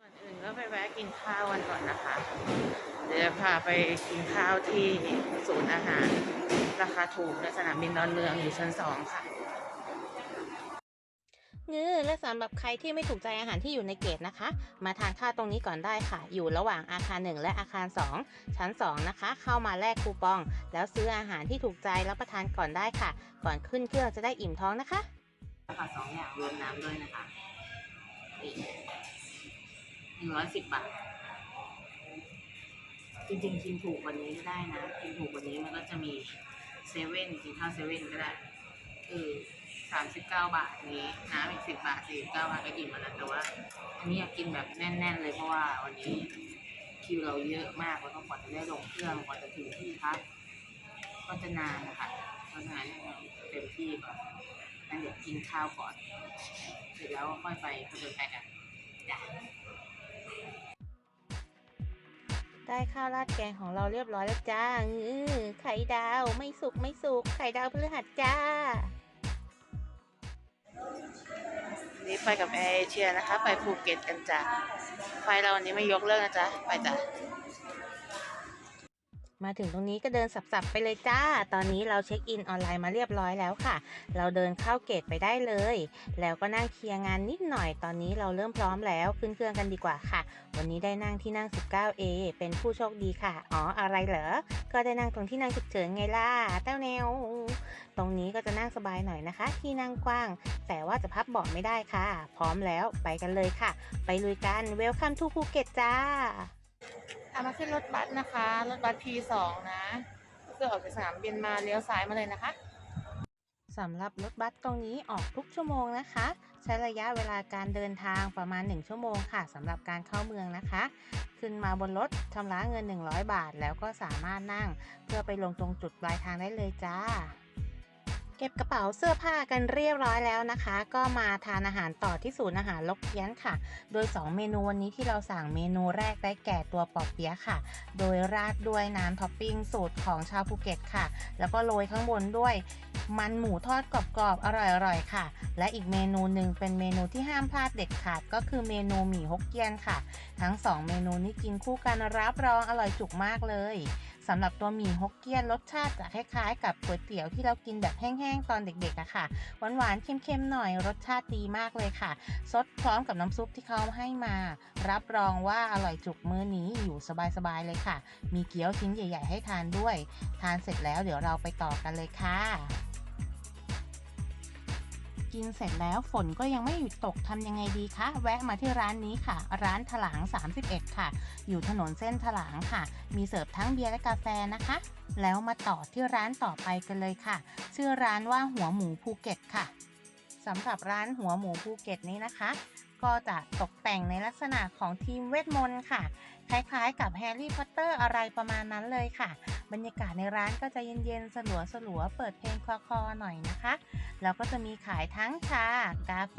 ก่อนอื่นก็ไปแวะกินข้าวกันก่อนนะคะ เดี๋ยวจะพาไปกินข้าวที่ศูนย์อาหาร ราคาถูกในสนามบินดอนเมืองอยู่ชั้นสองค่ะเงือและสำหรับใครที่ไม่ถูกใจอาหารที่อยู่ในเกตนะคะ มาทานข้าวตรงนี้ก่อนได้ค่ะ อยู่ระหว่างอาคาร 1 และอาคาร 2 ชั้น 2 นะคะ เข้ามาแลกคูปอง แล้วซื้ออาหารที่ถูกใจรับประทานก่อนได้ค่ะ ก่อนขึ้นเครื่องจะได้อิ่มท้องนะคะราคาสองอย่างรวมน้ำด้วยนะคะ หนึ่งร้อยสิบบาท จริงๆกินถูกกวันนี้ก็ได้นะ กินถูกกวันนี้มันก็จะมีเซเว่นกินข้าวเซเว่นก็ได้คือสามสิบเก้าบาทนี้น้ำอีกสิบบาทสี่สิบเก้าบาทก็อิ่มแล้วแต่ว่าอันนี้อยากกินแบบแน่น ๆ เลยเพราะว่าวันนี้คิวเราเยอะมากแล้วก็กว่าจะได้ลงเครื่องกว่าจะถึงที่พักก็จะนานนะคะเพราะฉะนั้นเต็มที่ก่อนงั้นเดี๋ยวกินข้าวก่อน สร็จแล้วค่อยไปผจญภัยกันจ้ะได้ข้าวราดแกงของเราเรียบร้อยแล้วจ้าเงือไข่ดาวไม่สุกไม่สุกไข่ดาวพฤหัสจ้า นี่ไปกับแอร์เอเชียนะคะ ไปภูเก็ตกันจ้ะไฟล์เราวันนี้ไม่ยกเลิกนะจ๊ะ ไปจ้ะ มาถึงตรงนี้ก็เดินสับๆไปเลยจ้า ตอนนี้เราเช็คอินออนไลน์มาเรียบร้อยแล้วค่ะ เราเดินเข้าเกตไปได้เลย แล้วก็นั่งเคลียร์งานนิดหน่อย ตอนนี้เราเริ่มพร้อมแล้วขึ้นเครื่องกันดีกว่าค่ะ วันนี้ได้นั่งที่นั่ง 19A เป็นผู้โชคดีค่ะ อ๋ออะไรเหรอ ก็ได้นั่งตรงที่นั่งฉุกเฉินไงล่ะเต้าแนว ตรงนี้ก็จะนั่งสบายหน่อยนะคะ ที่นั่งกว้าง แต่ว่าจะพับเบาะไม่ได้ค่ะ พร้อมแล้วไปกันเลยค่ะ ไปลุยกันเวลคัมทูภูเก็ตจ้า อามาขึ้นรถบัสนะคะ รถบัส P2 นะ ก็คือออกจากสนามบินมาเลี้ยวซ้ายมาเลยนะคะสำหรับรถบัสตรงนี้ออกทุกชั่วโมงนะคะ ใช้ระยะเวลาการเดินทางประมาณ 1 ชั่วโมงค่ะสำหรับการเข้าเมืองนะคะ ขึ้นมาบนรถชำระเงิน 100 บาท แล้วก็สามารถนั่ง เพื่อไปลงตรงจุดปลายทางได้เลยจ้า เก็บกระเป๋าเสื้อผ้ากันเรียบร้อยแล้วนะคะ ก็มาทานอาหารต่อที่ศูนย์อาหารลกเพี้ยนค่ะ โดย 2 เมนูวันนี้ที่เราสั่งเมนูแรกได้แก่ตัวปอเปี๊ยะค่ะ โดยราดด้วยน้ำท็อปปิ้งสูตรของชาวภูเก็ตค่ะ แล้วก็โรยข้างบนด้วยมันหมูทอดกรอบๆอร่อยๆค่ะ และอีกเมนูหนึ่งเป็นเมนูที่ห้ามพลาดเด็ดขาดก็คือเมนูหมี่ฮกเกี้ยนค่ะ ทั้ง 2 เมนูนี้กินคู่กันรับรองอร่อยจุกมากเลย สำหรับตัวหมี่ฮกเกี้ยนรสชาติจะคล้ายๆ กับก๋วยเตี๋ยวที่เรากินแบบแห้งๆตอนเด็กๆอะค่ะ หวานๆเค็มๆหน่อยรสชาติดีมากเลยค่ะ ซดพร้อมกับน้ำซุปที่เขาให้มา รับรองว่าอร่อยจุกมื้อนี้อยู่สบายๆเลยค่ะ มีเกี๊ยวชิ้นใหญ่ ๆ ให้ทานด้วย ทานเสร็จแล้วเดี๋ยวเราไปต่อกันเลยค่ะ กินเสร็จแล้วฝนก็ยังไม่หยุดตกทำยังไงดีคะ แวะมาที่ร้านนี้ค่ะ ร้านถลาง 31 ค่ะ อยู่ถนนเส้นถลางค่ะ มีเสิร์ฟทั้งเบียร์และกาแฟนะคะ แล้วมาต่อที่ร้านต่อไปกันเลยค่ะ ชื่อร้านว่าหัวหมูภูเก็ตค่ะสำหรับร้านหัวหมูภูเก็ตนี้นะคะ ก็จะตกแต่งในลักษณะของทีมเวทมนต์ค่ะคล้ายๆ กับแฮร์รี่พอตเตอร์อะไรประมาณนั้นเลยค่ะ บรรยากาศในร้านก็จะเย็นๆ สลัวๆเปิดเพลงคลอๆหน่อยนะคะ แล้วก็จะมีขายทั้งชา กาแฟ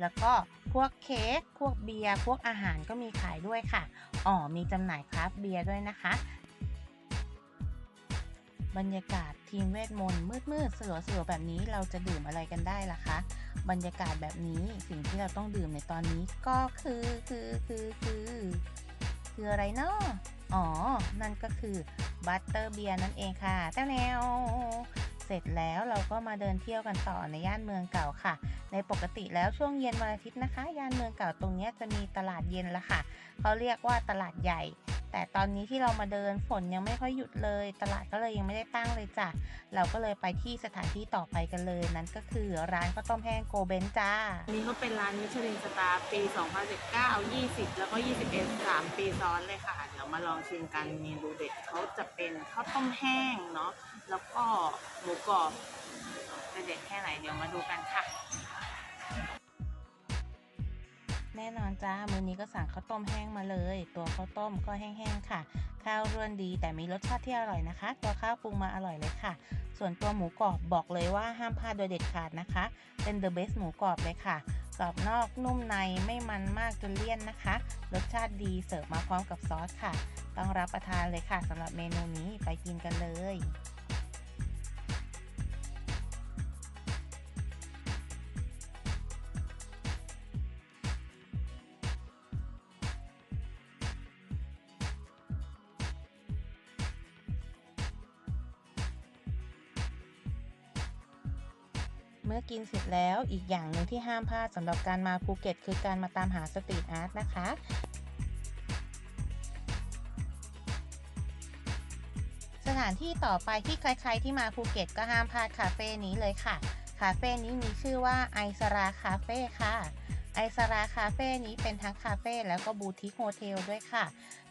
แล้วก็พวกเค้ก พวกเบียร์ พวกอาหารก็มีขายด้วยค่ะ อ๋อ มีจำหน่ายคราฟเบียร์ด้วยนะคะ บรรยากาศทีมเวทมนต์มืดๆ สลัวๆ แบบนี้เราจะดื่มอะไรกันได้ล่ะคะบรรยากาศแบบนี้สิ่งที่เราต้องดื่มในตอนนี้ก็คือคือคือคือ คืออะไรเนาะอ๋อ นั่นก็คือบัตเตอร์เบียร์นั่นเองค่ะแต้วแนวเสร็จแล้วเราก็มาเดินเที่ยวกันต่อในย่านเมืองเก่าค่ะ ในปกติแล้วช่วงเย็นวันอาทิตย์นะคะ ย่านเมืองเก่าตรงนี้จะมีตลาดเย็นละค่ะ เขาเรียกว่าตลาดใหญ่ แต่ตอนนี้ที่เรามาเดินฝนยังไม่ค่อยหยุดเลย ตลาดก็เลยยังไม่ได้ตั้งเลยจ้ะ เราก็เลยไปที่สถานที่ต่อไปกันเลย นั่นก็คือร้านข้าวต้มแห้งโกเบนจ้านนี้เขาเป็นร้านมิชลินสตาร์ปี 2019 20 แล้วก็ 21 3 ปีซ้อนเลยค่ะ เดี๋ยวมาลองชิมกันเมนูเด็ดเขาจะเป็นข้าวต้มแห้งเนาะ แล้วก็หมูกรอบจะเด็ดแค่ไหนเดี๋ยวมาดูกันค่ะ แน่นอนจ้ามือนี้ก็สั่งข้าวต้มแห้งมาเลย ตัวข้าวต้มก็แห้งๆค่ะ ข้าวร่วนดีแต่มีรสชาติที่อร่อยนะคะ ตัวข้าวปรุงมาอร่อยเลยค่ะ ส่วนตัวหมูกรอบบอกเลยว่าห้ามพลาดโดยเด็ดขาดนะคะ เป็น the best หมูกรอบเลยค่ะกรอบนอกนุ่มในไม่มันมากจนเลี่ยนนะคะ รสชาติดีเสิร์ฟมาพร้อมกับซอสค่ะ ต้องรับประทานเลยค่ะสำหรับเมนูนี้ไปกินกันเลย กินเสร็จแล้วอีกอย่างหนึ่งที่ห้ามพลาดสำหรับการมาภูเก็ต คือการมาตามหาสตรีทอาร์ตนะคะสถานที่ต่อไปที่ใครๆที่มาภูเก็ตก็ห้ามพลาดคาเฟ่นี้เลยค่ะ คาเฟ่นี้มีชื่อว่าไอสราคาเฟ่ค่ะ ไอสราคาเฟ่นี้เป็นทั้งคาเฟ่แล้วก็บูติกโฮเทลด้วยค่ะ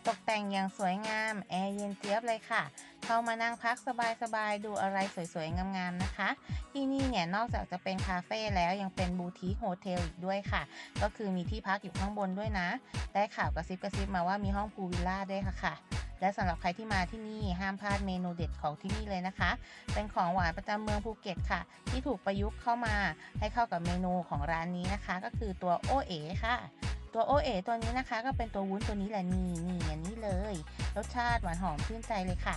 ตกแต่งอย่างสวยงาม แอร์เย็นเจี๊ยบเลยค่ะ เข้ามานั่งพักสบายๆ ดูอะไรสวยๆ งามๆ นะคะ ที่นี่เนี่ยนอกจากจะเป็นคาเฟ่แล้วยังเป็นบูติโฮเทลอีกด้วยค่ะ ก็คือมีที่พักอยู่ข้างบนด้วยนะ ได้ข่าวกระซิบกระซิบมาว่ามีห้องพูลวิลล่าด้วยค่ะค่ะและสำหรับใครที่มาที่นี่ห้ามพลาดเมนูเด็ดของที่นี่เลยนะคะ เป็นของหวานประจำเมืองภูเก็ตค่ะ ที่ถูกประยุกต์เข้ามาให้เข้ากับเมนูของร้านนี้นะคะ ก็คือตัวโอเอ๋ค่ะ ตัวโอเอ๋ตัวนี้นะคะ ก็เป็นตัววุ้นตัวนี้แหละนี่นี่อันนี้เลย รสชาติหวานหอมชื่นใจเลยค่ะ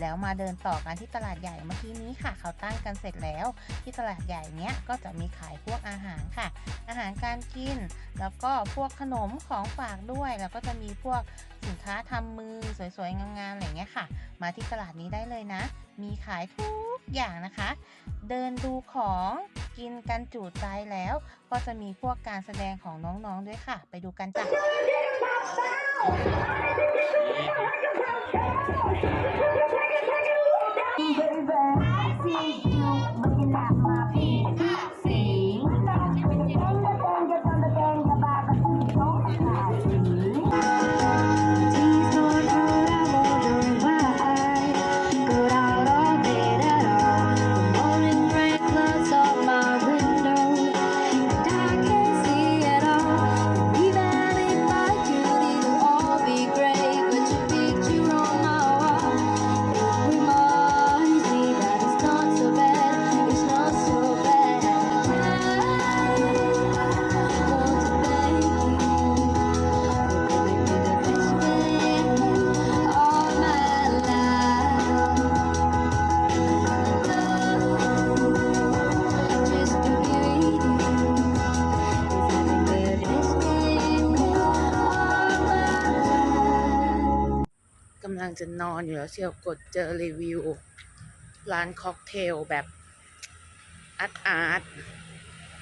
แล้วมาเดินต่อกันที่ตลาดใหญ่เมื่อกี้นี้ค่ะ เขาตั้งกันเสร็จแล้ว ที่ตลาดใหญ่เนี้ยก็จะมีขายพวกอาหารค่ะ อาหารการกิน แล้วก็พวกขนมของฝากด้วย แล้วก็จะมีพวกสินค้าทำมือสวยๆงามๆอะไรเงี้ยค่ะ มาที่ตลาดนี้ได้เลยนะ มีขายทุกอย่างนะคะ เดินดูของกินกันจุใจแล้ว ก็จะมีพวกการแสดงของน้องๆด้วยค่ะ ไปดูกันจ้ะ Baby, I see you. งจะนอนอยู่แล้วเชียวกดเจอรีวิว ร้านค็อกเทลแบบอาร์ตอาร์ต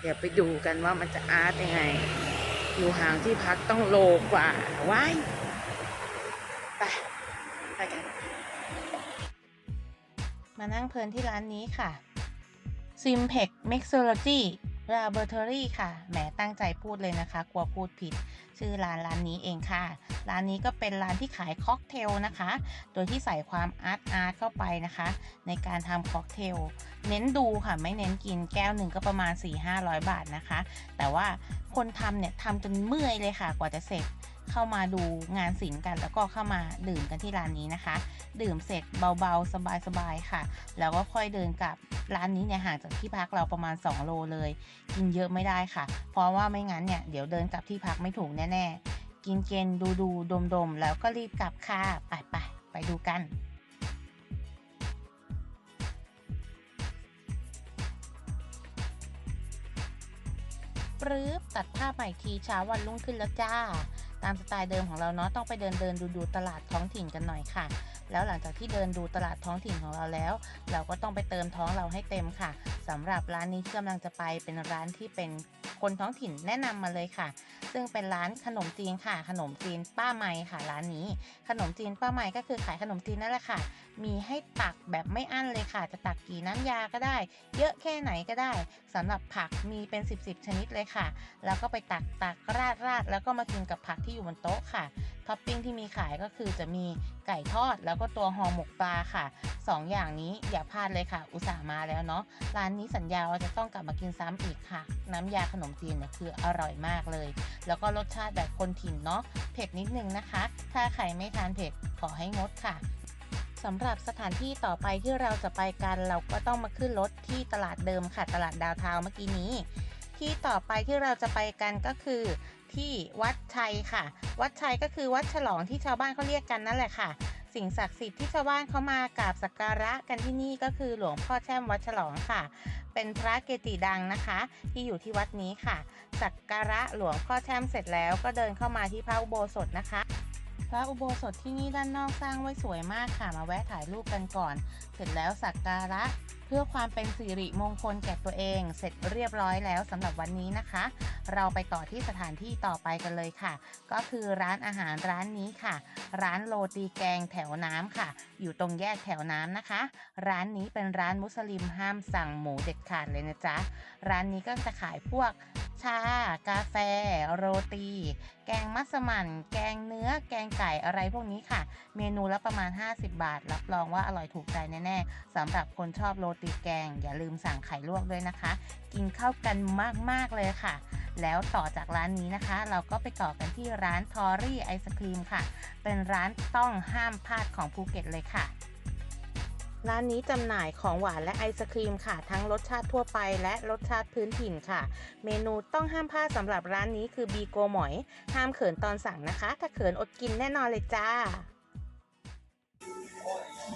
เดี๋ยวไปดูกันว่ามันจะอาร์ตยังไง อยู่ห่างที่พักต้องโลกว่าว้ายไปไปกัน มานั่งเพลินที่ร้านนี้ค่ะ s i m p e x Mixology Laboratory ค่ะ แหมตั้งใจพูดเลยนะคะ กลัวพูดผิด ชื่อร้านร้านนี้เองค่ะ ร้านนี้ก็เป็นร้านที่ขายค็อกเทลนะคะ โดยที่ใส่ความอาร์ตอาร์ตเข้าไปนะคะ ในการทำค็อกเทล เน้นดูค่ะไม่เน้นกินแก้วหนึ่งก็ประมาณ 4-500 บาทนะคะ แต่ว่าคนทำเนี่ยทำจนเมื่อยเลยค่ะกว่าจะเสร็จ เข้ามาดูงานศิลป์กัน แล้วก็เข้ามาดื่มกันที่ร้านนี้นะคะ ดื่มเสร็จเบาๆ สบายๆค่ะ แล้วก็ค่อยเดินกลับร้านนี้เนี่ยห่างจากที่พักเราประมาณ 2 โลเลย กินเยอะไม่ได้ค่ะ เพราะว่าไม่งั้นเนี่ยเดี๋ยวเดินกลับที่พักไม่ถูกแน่ๆ กินเกนดูดูดมดมแล้วก็รีบกลับค่ะไปไปไปดูกันปรื๊บตัดภาพใหม่ทีเช้าวันรุ่งขึ้นแล้วจ้า ตามสไตล์เดิมของเราเนาะต้องไปเดินเดินดูดูตลาดท้องถิ่นกันหน่อยค่ะ แล้วหลังจากที่เดินดูตลาดท้องถิ่นของเราแล้ว เราก็ต้องไปเติมท้องเราให้เต็มค่ะสำหรับร้านนี้ที่กำลังจะไปเป็นร้านที่เป็น คนท้องถิ่นแนะนำมาเลยค่ะ ซึ่งเป็นร้านขนมจีนค่ะ ขนมจีนป้าไม้ค่ะร้านนี้ ขนมจีนป้าไม้ก็คือขายขนมจีนนั่นแหละค่ะ มีให้ตักแบบไม่อั้นเลยค่ะ จะตักกี่น้ำยาก็ได้ เยอะแค่ไหนก็ได้สำหรับผักมีเป็น 10บสชนิดเลยค่ะ แล้วก็ไปตักตักราดราดแล้วก็มากินกับผักที่อยู่บนโต๊ะค่ะท็อปปิ้งที่มีขายก็คือจะมี ไก่ทอด แล้วก็ตัวห่อหมกปลาค่ะสองอย่างนี้อย่าพลาดเลยค่ะ อุตส่าห์มาแล้วเนาะร้านนี้สัญญาว่าจะต้องกลับมากินซ้ำอีกค่ะ น้ำยาขนมจีนเนี่ยคืออร่อยมากเลย แล้วก็รสชาติแบบคนถิ่นเนาะเผ็ดนิดนึงนะคะ ถ้าใครไม่ทานเผ็ดขอให้งดค่ะสำหรับสถานที่ต่อไปที่เราจะไปกัน เราก็ต้องมาขึ้นรถที่ตลาดเดิมค่ะ ตลาดดาวเทาเมื่อกี้นี้ ที่ต่อไปที่เราจะไปกันก็คือ ที่วัดชัยค่ะ วัดชัยก็คือวัดฉลองที่ชาวบ้านเขาเรียกกันนั่นแหละค่ะ สิ่งศักดิ์สิทธิ์ที่ชาวบ้านเขามากราบสักการะกันที่นี่ก็คือหลวงพ่อแช่มวัดฉลองค่ะ เป็นพระเกจิดังนะคะ ที่อยู่ที่วัดนี้ค่ะ สักการะหลวงพ่อแช่มเสร็จแล้วก็เดินเข้ามาที่พระอุโบสถนะคะพระอุโบสถที่นี่ด้านนอกสร้างไว้สวยมากค่ะ มาแวะถ่ายรูปกันก่อน ร็จแล้วสักการะ เพื่อความเป็นสิริมงคลแก่ตัวเอง เสร็จเรียบร้อยแล้วสำหรับวันนี้นะคะ เราไปต่อที่สถานที่ต่อไปกันเลยค่ะ ก็คือร้านอาหารร้านนี้ค่ะ ร้านโรตีแกงแถวน้ำค่ะ อยู่ตรงแยกแถวน้ำนะคะ ร้านนี้เป็นร้านมุสลิมห้ามสั่งหมูเด็ดขาดเลยนะจ๊ะร้านนี้ก็จะขายพวกชากาแฟ โรตี แกงมัสมั่น แกงเนื้อ แกงไก่อะไรพวกนี้ค่ะ เมนูละประมาณ 50 บาท รับรองว่าอร่อยถูกใจแน่ๆสำหรับคนชอบโรตีแกง อย่าลืมสั่งไข่ลวกด้วยนะคะ กินเข้ากันมากๆเลยค่ะ แล้วต่อจากร้านนี้นะคะ เราก็ไปต่อกันที่ร้านทอรี่ไอศครีมค่ะ เป็นร้านต้องห้ามพลาดของภูเก็ตเลยค่ะร้านนี้จำหน่ายของหวานและไอศครีมค่ะ ทั้งรสชาติทั่วไปและรสชาติพื้นถิ่นค่ะ เมนูต้องห้ามพลาดสำหรับร้านนี้คือบีโกหมอย ห้ามเขินตอนสั่งนะคะ ถ้าเขินอดกินแน่นอนเลยจ้า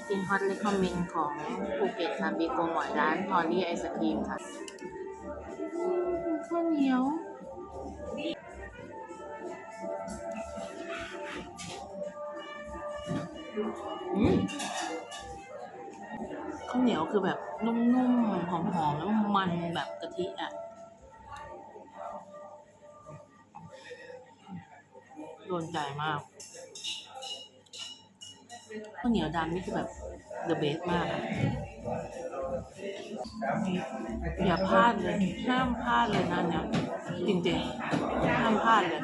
กินฮอตเลคคอมเมนต์ของภูเก็ตค่ะบีโกหมอยร้านทอรี่ไอศครีมค่ะข้าวเหนียวอืมข้าวเหนียวคือแบบนุ่มๆ หอมๆ แล้วมันแบบกะทิอะ โดนใจมาก ข้าวเหนียวดำนี่คือแบบ the best มากอะอย่าพลาดเลย ห้ามพลาดเลยนะเนี่ยจริงๆ ห้ามพลาดเลย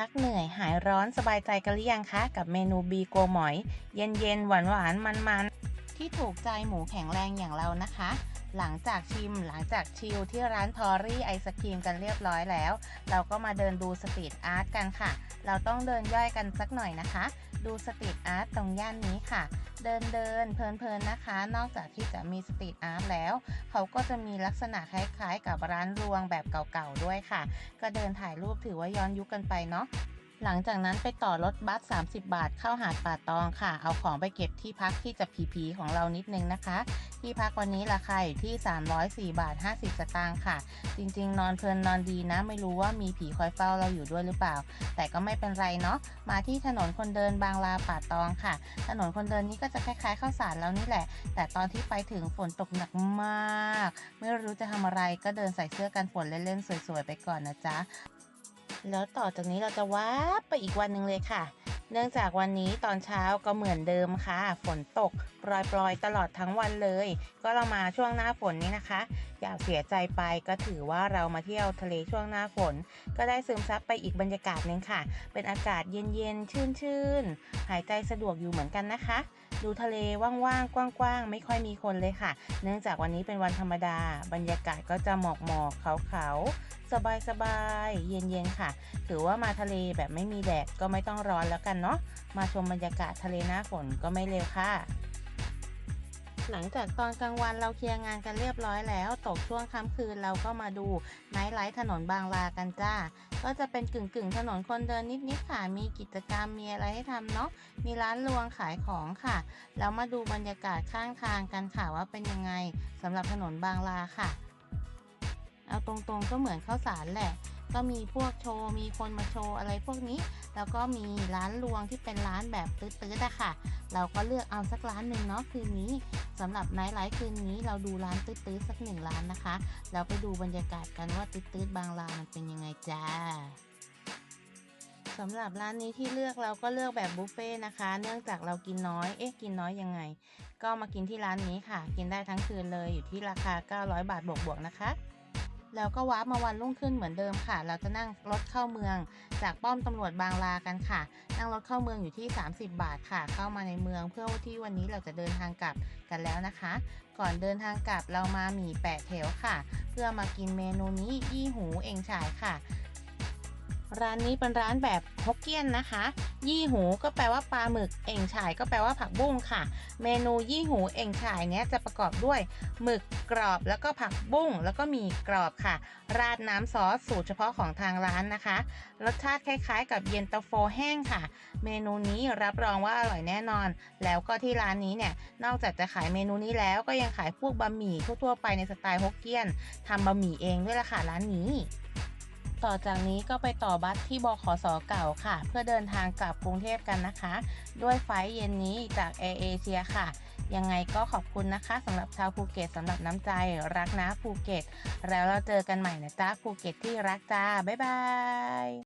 พักเหนื่อยหายร้อนสบายใจกันหรือยังคะ กับเมนูบีโกหมอย เย็นเย็นๆหวานหวานมันมันๆที่ถูกใจหมูแข็งแรงอย่างเรานะคะ หลังจากชิมหลังจากชิลที่ร้านทอรี่ไอศครีมกันเรียบร้อยแล้ว เราก็มาเดินดูสตรีทอาร์ตกันค่ะ เราต้องเดินย่อยกันสักหน่อยนะคะ ดูสตรีทอาร์ตตรงย่านนี้ค่ะ เดินเดินเพลินๆนะคะ นอกจากที่จะมีสตรีทอาร์ตแล้ว เขาก็จะมีลักษณะคล้ายๆ กับร้านรวงแบบเก่าๆด้วยค่ะ ก็เดินถ่ายรูปถือว่าย้อนยุคกันไปเนาะ หลังจากนั้นไปต่อรถบัส 30 บาทเข้าหาดป่าตองค่ะ เอาของไปเก็บที่พักที่จะผีๆของเรานิดนึงนะคะ ที่พักวันนี้ราคาอยู่ที่ 304 บาท 50 สตางค์ค่ะ จริงๆ นอนเพลินนอนดีนะ ไม่รู้ว่ามีผีคอยเฝ้าเราอยู่ด้วยหรือเปล่า แต่ก็ไม่เป็นไรเนาะ มาที่ถนนคนเดินบางลาป่าตองค่ะ ถนนคนเดินนี้ก็จะคล้ายๆข้าวสารแล้วนี่แหละ แต่ตอนที่ไปถึงฝนตกหนักมาก ไม่รู้จะทำอะไรก็เดินใส่เสื้อกันฝนเล่นๆสวยๆไปก่อนนะจ๊ะ แล้วต่อจากนี้เราจะว้าบไปอีกวันหนึ่งเลยค่ะ เนื่องจากวันนี้ตอนเช้าก็เหมือนเดิมค่ะ ฝนตกปล่อยๆ ตลอดทั้งวันเลย ก็เรามาช่วงหน้าฝนนี้นะคะ อย่าเสียใจไปก็ถือว่าเรามาเที่ยวทะเลช่วงหน้าฝน ก็ได้ซึมซับไปอีกบรรยากาศหนึ่งค่ะ เป็นอากาศเย็นๆ ชื่นๆ หายใจสะดวกอยู่เหมือนกันนะคะ ดูทะเลว่างๆ กว้างๆ ไม่ค่อยมีคนเลยค่ะ เนื่องจากวันนี้เป็นวันธรรมดา บรรยากาศก็จะหมอกหมอกๆขาวๆสบายๆเย็นๆ ค่ะถือว่ามาทะเลแบบไม่มีแดดก็ไม่ต้องร้อนแล้วกันเนาะ มาชมบรรยากาศทะเลหน้าฝนก็ไม่เร็วค่ะ หลังจากตอนกลางวันเราเคลียร์งานกันเรียบร้อยแล้ว ตกช่วงค่ำคืนเราก็มาดูไนท์ไลท์ถนนบางลากันจ้า ก็จะเป็นกึ่งกึ่งถนนคนเดินนิดๆค่ะ มีกิจกรรมมีอะไรให้ทำเนาะ มีร้านรวงขายของค่ะ แล้วมาดูบรรยากาศข้างทางกันค่ะว่าเป็นยังไงสำหรับถนนบางลาค่ะ เอาตรงๆก็เหมือนข้าวสารแหละ ก็มีพวกโชว์มีคนมาโชว์อะไรพวกนี้ แล้วก็มีร้านรวงที่เป็นร้านแบบตื้อๆอะค่ะ เราก็เลือกเอาสักร้านหนึ่งเนาะคืนนี้ สำหรับไนท์ไลฟ์คืนนี้เราดูร้านตื้อๆสักหนึ่งร้านนะคะ เราไปดูบรรยากาศกันว่าตื้อๆบางร้านมันเป็นยังไงจ้าสำหรับร้านนี้ที่เลือกเราก็เลือกแบบบุฟเฟ่ต์นะคะ เนื่องจากเรากินน้อย เอ๊ะ กินน้อยยังไง ก็มากินที่ร้านนี้ค่ะ กินได้ทั้งคืนเลยอยู่ที่ราคา 900 บาทบวกๆนะคะ แล้วก็วาร์ปมาวันรุ่งขึ้นเหมือนเดิมค่ะ เราจะนั่งรถเข้าเมือง จากป้อมตำรวจบางลากันค่ะ นั่งรถเข้าเมืองอยู่ที่ 30 บาทค่ะ เข้ามาในเมืองเพื่อที่วันนี้เราจะเดินทางกลับกันแล้วนะคะ ก่อนเดินทางกลับเรามาหมี่แปะแถวค่ะ เพื่อมากินเมนูนี้ยี่หูเองฉายค่ะ ร้านนี้เป็นร้านแบบฮกเกี้ยนนะคะ ยี่หูก็แปลว่าปลาหมึก เอ่งฉายก็แปลว่าผักบุ้งค่ะ เมนูยี่หูเอ่งฉายเนี้ยจะประกอบด้วยหมึกกรอบแล้วก็ผักบุ้งแล้วก็มีกรอบค่ะ ราดน้ำซอสสูตรเฉพาะของทางร้านนะคะ รสชาติคล้ายๆ กับเย็นตาโฟแห้งค่ะ เมนูนี้รับรองว่าอร่อยแน่นอน แล้วก็ที่ร้านนี้เนี่ยนอกจากจะขายเมนูนี้แล้วก็ยังขายพวกบะหมี่ทั่วๆไปในสไตล์ฮกเกี้ยนทำบะหมี่เองด้วยล่ะค่ะร้านนี้ ต่อจากนี้ก็ไปต่อบัสที่บขสเก่าค่ะ เพื่อเดินทางกลับกรุงเทพกันนะคะ ด้วยไฟเย็นนี้จากแอร์เอเชียค่ะ ยังไงก็ขอบคุณนะคะสำหรับชาวภูเก็ตสำหรับน้ำใจรักนะภูเก็ต แล้วเราเจอกันใหม่นะจ๊ะภูเก็ตที่รักจ้า บ๊ายบาย